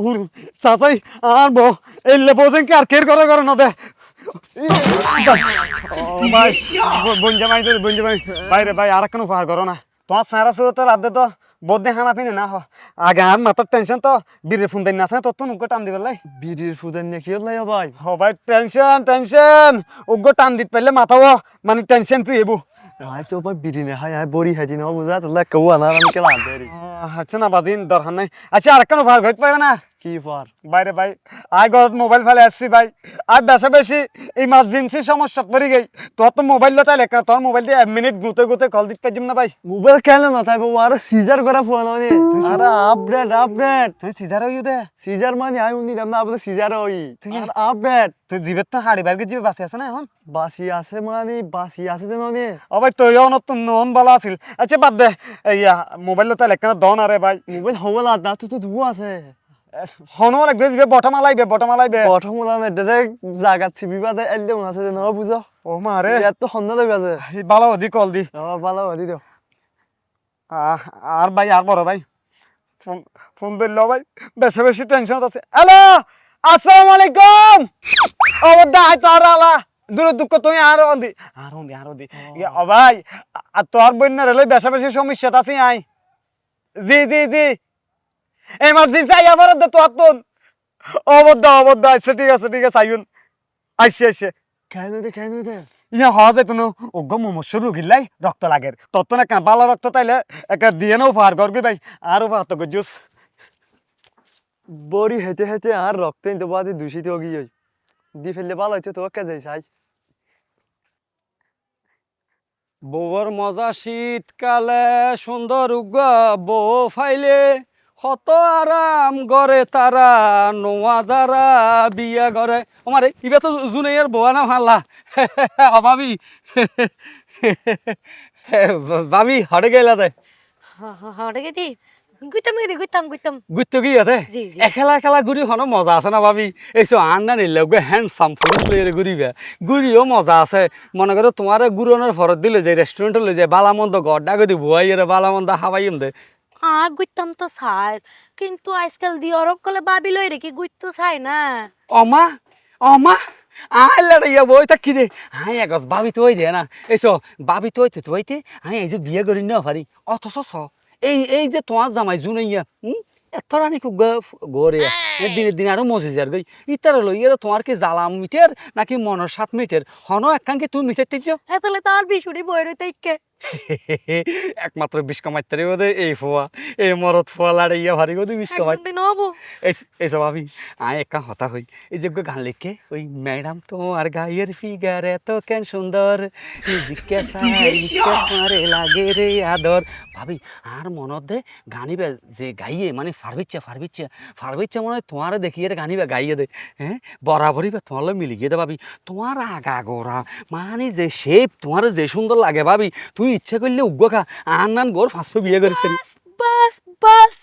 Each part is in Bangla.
উর চাচাই আর বো এই লেবোজেন কি আর কের করে করে নদে? ভাই বঞ্জামাই তো বঞ্জামাই ভাই রে ভাই আর কেন পার করো না তোমার সারা সুরত রাধে তো বদনে খানা পিনে না হ। আগে আর মাথার টেনশন তো বীরের ফোন দেন না আছে তো তুমি টান দিবে লাই। বিড়ির ফুদান নিয়ে কি হলাই ভাই? হ ভাই টেনশন টেনশন উগ্র টান দিতে পারলে মাথাও মানে টেনশন ফ্রি এবু আয় তো ভাই বিড়ি নে হাই আয় বড়ি হাইজি না বুঝা তোলা কেউ আনা আমি কেলা আনতে রে আচ্ছা না বাজিন দরকার নাই। আচ্ছা আর কেন ভার ঘর পাবে না? কি ফার বাইরে ভাই আই ঘরত মোবাইল ফেলে আসছি ভাই আর বেশি বেশি ইমার্জেন্সি সমস্যা পড়ে গই। তোর তো মোবাইল লতাই লেখা তোর মোবাইল দিয়ে এক মিনিট গুতে গুতে কল দিতে পারছিম না ভাই মোবাইল কেন না তাই বাবু আর সিজার করা ফোন মানে আরে আপডেট আপডেট তুই সিধার হইও দে। সিজার মানে আই উনি না আপনি সিজার হই আর আপডেট তুই জিবের তো হাড়ি বাইরে জিবে বাসি আছে না এখন? বাসি আছে মানে বাসি আছে তো ননে। ও ভাই তুই নতুন নন ভালো আছিল। আচ্ছা বাদ দে। ইয়া মোবাইল লতাই লেখা দন আরে ভাই। মোবাইল হবলা না তো তো দু আছে। হনো লাগবে জিবে বটম আলাইবে বটম আলাইবে। ওলা না ডাইরেক্ট জায়গা ছিবি বাদে এলে মনে আছে না বুঝো ও মা রে ইয়াত তো সন্ধ্যা দেবে আছে এই ভালো দি কল দি। ও ভালো দি দিও আর ভাই আর বড় ভাই। ফোন ফোন দিল ভাই। বেশি বেশি টেনশন আছে। হ্যালো আসসালামু আলাইকুম। ও দা তো আর আলা। দূর দুঃখ তুই আর দি আর দি আর দি ও। ভাই আর তোর বন্যার হলে আছে আই। জি জি জি। এমার্জেন্সি আই আমার তোর তুন অবদ্ধ অবদ্ধ আচ্ছা ঠিক আছে ঠিক আছে আইন আইসে আইসে কেন দে ইয়া হওয়া যায় কোনো অজ্ঞ মোমস্য রুগিলাই রক্ত লাগের তত না কেন বালা রক্ত তাইলে একটা দিয়ে নাও পার করবি ভাই আর উপহার ভাত গজুস বড়ি হেঁটে হেঁটে আর রক্ত নিতে বাদে দূষিত গিয়ে দি ফেললে ভালো হইতো তো কে যাই চাই বউর মজা শীতকালে সুন্দর উগ বউ ফাইলে। কত আরাম গড়ে তারা নোয়া যারা বিয়া গড়ে আমার ইবে তো আর বউয়া না ভালা? অভাবি। ভাবি হটে গেলা দে। হটে গেদি গুইতাম গেদি গুইতাম গুইতাম। গুত্ত কি আছে একেলা একেলা ঘুরি হনো মজা আছে না ভাবি? এইসব আন্না নিলে হ্যান্ডসাম ফুল প্লেয়ারে ঘুরিবে ঘুরিও মজা আছে। মনে করো তোমার গুরনের ফরত দিলে যে রেস্টুরেন্টে লই যায় বালামন্দ গড্ডা গদি বুয়াইয়ের বালামন্দ হাবাইম দে। আ গুইতাম তো সার কিন্তু আজকাল দি অরব কলে বাবি লই রেখে গুইত তো চাই না। অমা অমা আই লড়াইয়া বই তা কি দে। হাই এগস বাবি তো দে না। এইসো বাবি তো হইতে তো হইতে হাই এই যে বিয়ে করি না পারি অথচ এই এই যে তোমার জামাই জুনাইয়া হুম? এত রানি খুব গরে দিনে দিন আরও মজে যার গই। ইতার লই এর তোমার কি জ্বালাম মিটের নাকি মনের সাত মিটের? হন একখান কি তুমি মিটের তিজ এতলে তার বিশুড়ি বই রইতে ইকে একমাত্র বিষ কামাইতে বোধ এই ফোয়া এই মরদ ফোয়া লাড়াইয়া ভারি গো বিষ দিন হব। এইসব আমি আয় একা হতা হই। এই যে গান লিখে ওই ম্যাডাম তোমার গায়ের ফিগার এত কেন সুন্দর? লাগে রে আদর। ভাবি আর মনত দে গানিবে যে গাইয়ে মানে ফারবিচ্ছে ফারবিচ্ছে ফারবিচ্ছে মনে হয় তোমারে দেখি এটা গানিবা, গাইয়ে দে হ্যাঁ বরাবরই বা তোমার মিলি গিয়ে দে ভাবি। তোমার আগা গোড়া মানে যে শেপ তোমার যে সুন্দর লাগে ভাবি। তুই ইচ্ছা করলে উগ্র খা। আন নান গোর ফাঁসশো বিয়ে করেছেন। বাস বাস।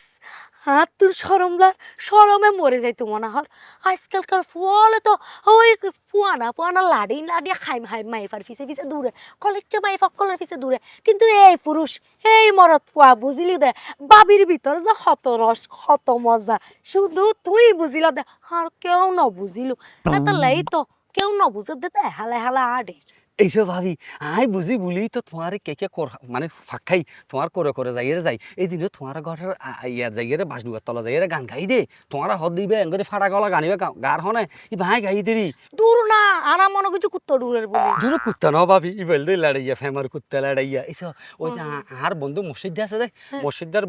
হাত তোর সরমলা সরমে মরে যাইতো মনে হর আজকালকার ফুয়ালে তো ওই ফুয়ানা ফুয়ানা লাডি লাডি খাই হাই মাইফার ফিসে ফিসে দূরে। কলেজে মাইফা কলের ফিসে দূরে। কিন্তু এই পুরুষ এই মরদ ফুয়া বুঝিলি দে? বাবির ভিতর যে হত রস হত মজা। শুধু তুই বুঝিল দে আর কেউ ন বুঝিল। না লাই তো কেউ ন বুঝে দে হালে হালে আডে। এইসব ভাবি, আই বুঝি বুলি তো তোমার কে কে মানে ফাঁকাই তোমার করে করে যাইয়ে যাই এই দিনে তোমার ঘরের ইয়া যাইয়ে বাস ডুবার তলা যাইয়ে গান গাই দে। তোমার হদ দিবে এঙ্গরে ফাটা গলা গানিবে গার হনে ই ভাই গাই দেরি দূর না আর মনে কিছু কুত্ত দূরের বলি। দূর কুত্তা ন ভাবি ই বল দে লাড়াইয়া ফেমার কুত্তা লাড়াইয়া। এইসব ওই যে আর বন্ধু মসজিদ আছে দে হ্যাঁ। মসজিদের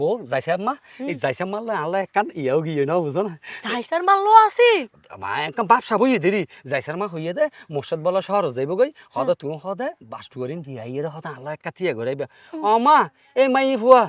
বউ যাইছে আম্মা এই যাইছে মারলে আল্লাহ একখান ইয়াও গিয়ে না বুঝো না? ধাইসার মারলো আছে। মা একদম বাপসা বইয়ে দেরি। যাইছার মা হইয়ে দে মসজিদ বলা শহর যাইব গই। হদ তুমি হদে বাস্তু করিন দিয়া ইয়ে হদে আল্লাহ একটা তিয়া ঘরাইবা। ও মা এই মাই ফুয়া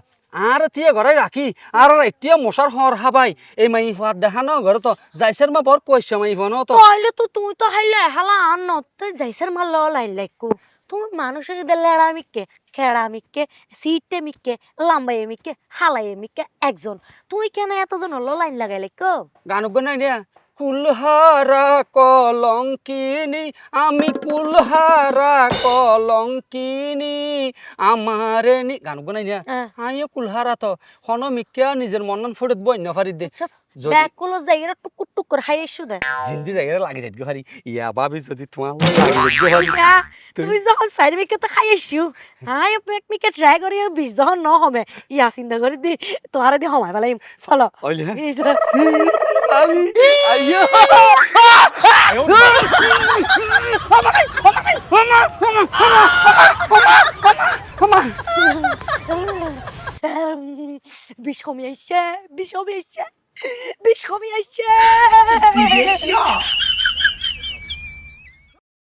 আর তিয়া ঘরাই রাখি আর এতিয়া মশার হর হাবাই। এই মাই ফুয়া দেখা ন ঘর তো যাইছার মা বর কইছে মাই ফুয়া ন তো। তাইলে তো তুই তো হাইলে হালা আন তুই যাইসার মারলো লাইন লাইকু তুমি মানুষের লেড়া মিকে খেড়া মিকে সিটে মিকে লাম্বাই মিকে হালাই মিকে একজন। তুই কেন এতজন হলো লাইন লাগাই লাইকো গান নাই দিয়া। কুলহারা কলঙ্কিনী আমি কুলহারা কলঙ্কিনী আমারে নি গান নাই দিয়া হ্যাঁ। আইও কুলহারা তো হন মিক্কা নিজের মনন ফড়ত বই না ফারি দে। গুলো জায়গাটা টুকুর টুক করে খাই এসো দে। জিন্দি জায়গায় লাগে যাইতে পারি ইয়া ভাবি যদি তোমার লাগে তুমি যখন সাইড মিকে তো খাই এসো। হাই ব্যাগ মিকে ট্রাই করি বিষ যখন ন হবে ইয়া চিন্তা করে দি তোমার দি হমাই পেলাই চলো। 哪里？哎呀！哈哈哈哈哈！妈妈，妈妈，妈妈，妈妈，妈妈，妈妈，妈妈，妈妈。嗯，比小面线，比小面线，比小面线。你别笑。